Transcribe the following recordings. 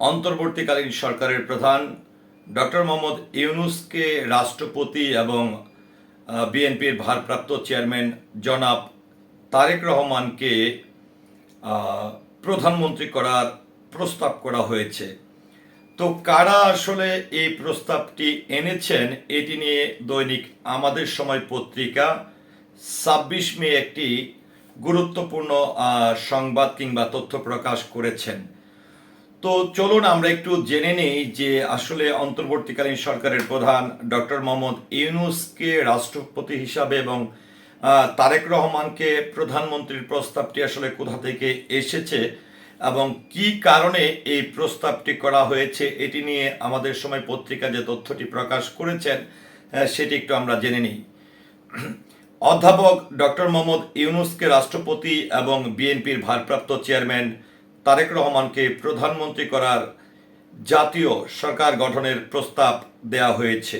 অন্তর্বর্তীকালীন সরকারের প্রধান ডক্টর মোহাম্মদ ইউনুসকে রাষ্ট্রপতি এবং বিএনপির ভারপ্রাপ্ত চেয়ারম্যান জনাব তারেক রহমানকে প্রধানমন্ত্রী করার প্রস্তাব করা হয়েছে। তো কারা আসলে এই প্রস্তাবটি এনেছেন এটি নিয়ে দৈনিক আমাদের সময় পত্রিকা ছাব্বিশ মে একটি গুরুত্বপূর্ণ সংবাদ কিংবা তথ্য প্রকাশ করেছেন। তো চলুন আমরা একটু জেনে নেই যে আসলে অন্তর্বর্তীকালীন সরকারের প্রধান ডক্টর মোহাম্মদ ইউনুসকে রাষ্ট্রপতি হিসাবে এবং তারেক রহমানকে প্রধানমন্ত্রীর প্রস্তাবটি আসলে কোথা থেকে এসেছে এবং কি কারণে এই প্রস্তাবটি করা হয়েছে এটি নিয়ে আমাদের সময় পত্রিকা যে তথ্যটি প্রকাশ করেছেন সেটি একটু আমরা জেনে নিই। অধ্যাপক ডক্টর মোহাম্মদ ইউনুসকে রাষ্ট্রপতি এবং বিএনপির ভারপ্রাপ্ত চেয়ারম্যান তারেক রহমানকে প্রধানমন্ত্রী করার জাতীয় সরকার গঠনের প্রস্তাব দেয়া হয়েছে।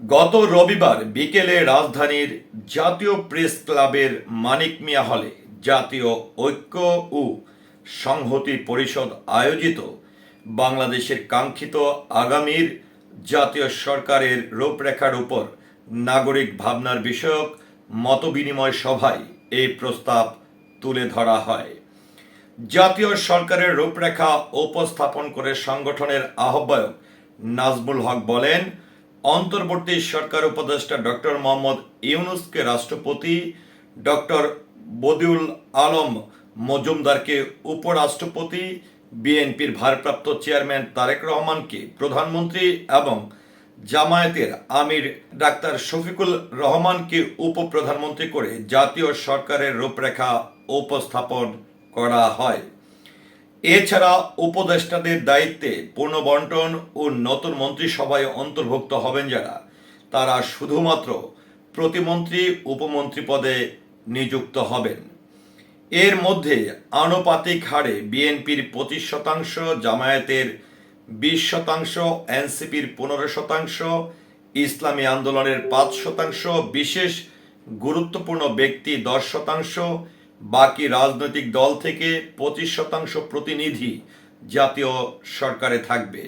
গত রবিবার বিকেলে রাজধানীর জাতীয় প্রেস ক্লাবের মানিক মিয়া হলে জাতীয় ঐক্য ও সংহতি পরিষদ আয়োজিত বাংলাদেশের কাঙ্ক্ষিত আগামীর জাতীয় সরকারের রূপরেখার উপর নাগরিক ভাবনার বিষয়ক মতবিনিময় সভায় এই প্রস্তাব তুলে ধরা হয়। জাতীয় সরকারের রূপরেখা উপস্থাপন করে সংগঠনের আহ্বায়ক নাজমুল হক বলেন, অন্তর্বর্তী সরকার উপদেষ্টা ডক্টর মোহাম্মদ ইউনুসকে রাষ্ট্রপতি ডক্টর বদিউল আলম মজুমদারকে উপরাষ্ট্রপতি, বিএনপির ভারপ্রাপ্ত চেয়ারম্যান তারেক রহমানকে প্রধানমন্ত্রী এবং জামায়াতের আমির ডাক্তার শফিকুল রহমানকে উপপ্রধানমন্ত্রী করে জাতীয় সরকারের রূপরেখা উপস্থাপন করা হয়। এছাড়া উপদেষ্টাদের দায়িত্বে পুনর্বন্টন ও নতুন মন্ত্রিসভায় অন্তর্ভুক্ত হবেন যারা। তারা শুধুমাত্র প্রতিমন্ত্রী, উপমন্ত্রী পদে নিযুক্ত হবেন। এর মধ্যে আনুপাতিক হারে বিএনপির পঁচিশ শতাংশ, জামায়াতের বিশ শতাংশ, এনসিপির পনেরো শতাংশ, ইসলামী আন্দোলনের পাঁচ শতাংশ, বিশেষ গুরুত্বপূর্ণ ব্যক্তি দশ শতাংশ বাকি রাজনৈতিক দল থেকে পঁচিশ শতাংশ প্রতিনিধি জাতীয় সরকারে থাকবে।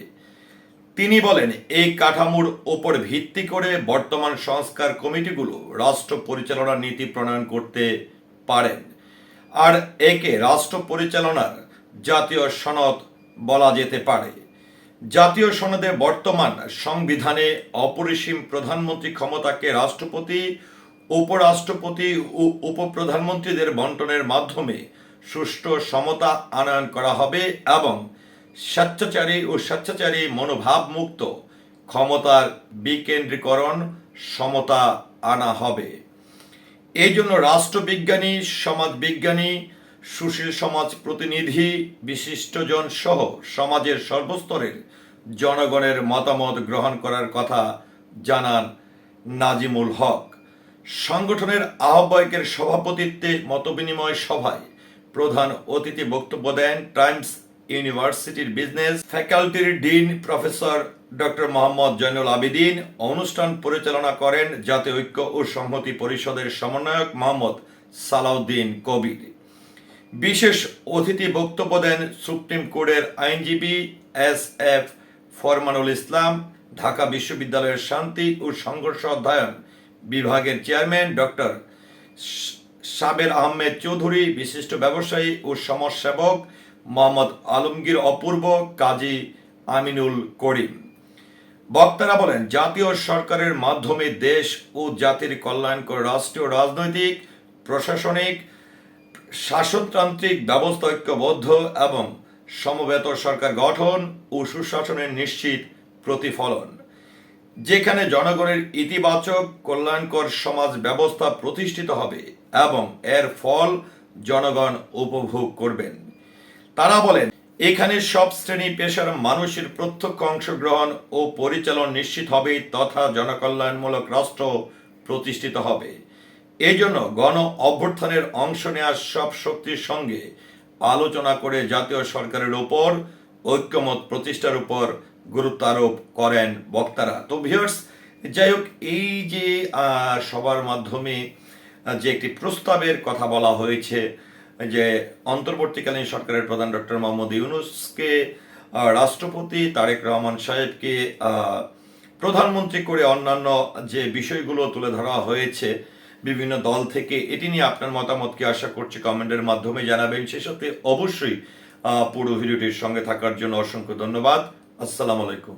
তিনি বলেন, এই কাঠামোর ওপর ভিত্তি করে বর্তমান সংস্কার কমিটিগুলো রাষ্ট্র পরিচালনার নীতি প্রণয়ন করতে পারেন। আর একে রাষ্ট্র পরিচালনার জাতীয় সনদ বলা যেতে পারে। জাতীয় সনদে বর্তমান সংবিধানে অপরিসীম প্রধানমন্ত্রী ক্ষমতাকে রাষ্ট্রপতি উপরাষ্ট্রপতি ও উপপ্রধানমন্ত্রীদের বন্টনের মাধ্যমে সুষ্ঠু সমতা আনয়ন করা হবে এবং স্বেচ্ছাচারী ও স্বেচ্ছাচারী মনোভাব মুক্ত ক্ষমতার বিকেন্দ্রীকরণ সমতা আনা হবে। এই জন্য রাষ্ট্রবিজ্ঞানী, সমাজবিজ্ঞানী, সুশীল সমাজ প্রতিনিধি, বিশিষ্টজন সহ সমাজের সর্বস্তরের জনগণের মতামত গ্রহণ করার কথা জানান নাজিমুল হক। সংগঠনের আহ্বায়কের সভাপতিত্বে মতবিনিময় সভায় প্রধান অতিথি বক্তব্য দেন টাইমস ইউনিভার্সিটির business ফ্যাকাল্টির dean professor doctor Mohammad Joynul Abidin, অনুষ্ঠান পরিচালনা করেন জাতীয় ঐক্য ও সংহতি পরিষদের সমন্বয়ক মোহাম্মদ সালাউদ্দিন কবির। বিশেষ অতিথি বক্তব্য দেন সুপ্রিম কোর্টের আইনজীবী এস এফ ফরমানুল ইসলাম, ঢাকা বিশ্ববিদ্যালয়ের শান্তি ও সংঘর্ষ অধ্যয়ন বিভাগের চেয়ারম্যান ডক্টর সাবের আহমেদ চৌধুরী, বিশিষ্ট ব্যবসায়ী ও সমাজসেবক মোহাম্মদ আলমগীর অপূর্ব, কাজী আমিনুল করিম। বক্তারা বলেন, জাতীয় সরকারের মাধ্যমে দেশ ও জাতির কল্যাণকর রাষ্ট্রীয় রাজনৈতিক, প্রশাসনিক, শাসনতান্ত্রিক ব্যবস্থা ঐক্যবদ্ধ এবং সমবেত সরকার গঠন ও সুশাসনের নিশ্চিত প্রতিফলন। যেখানে জনগণের ইতিবাচক কল্যাণকর সমাজ ব্যবস্থা প্রতিষ্ঠিত হবে এবং এর ফল জনগণ উপভোগ করবেন। তারা বলেন, এখানে সব শ্রেণি পেশার মানুষের প্রত্যক্ষ অংশগ্রহণ ও পরিচালন নিশ্চিত হবে তথা জনকল্যাণমূলক রাষ্ট্র প্রতিষ্ঠিত হবে। এই জন্য গণ অভ্যর্থনের অংশ নেওয়ার সব শক্তির সঙ্গে আলোচনা করে জাতীয় সরকারের উপর ঐক্যমত প্রতিষ্ঠার উপর গুরুত্ব আরোপ করেন বক্তারা। তো ভিউয়ার্স যাই হোক এই যে সবার মাধ্যমে যে একটি প্রস্তাবের কথা বলা হয়েছে, যে অন্তর্বর্তীকালীন সরকারের প্রধান ডক্টর মোহাম্মদ ইউনুসকে রাষ্ট্রপতি তারেক রহমান সাহেবকে প্রধানমন্ত্রী করে অন্যান্য যে বিষয়গুলো তুলে ধরা হয়েছে, বিভিন্ন দল থেকে, এটি নিয়ে আপনার মতামতকে আশা করছি কমেন্টের মাধ্যমে জানাবেন। সেই সাথে অবশ্যই পুরো ভিডিওটির সঙ্গে থাকার জন্য অসংখ্য ধন্যবাদ। আসসালামু আলাইকুম।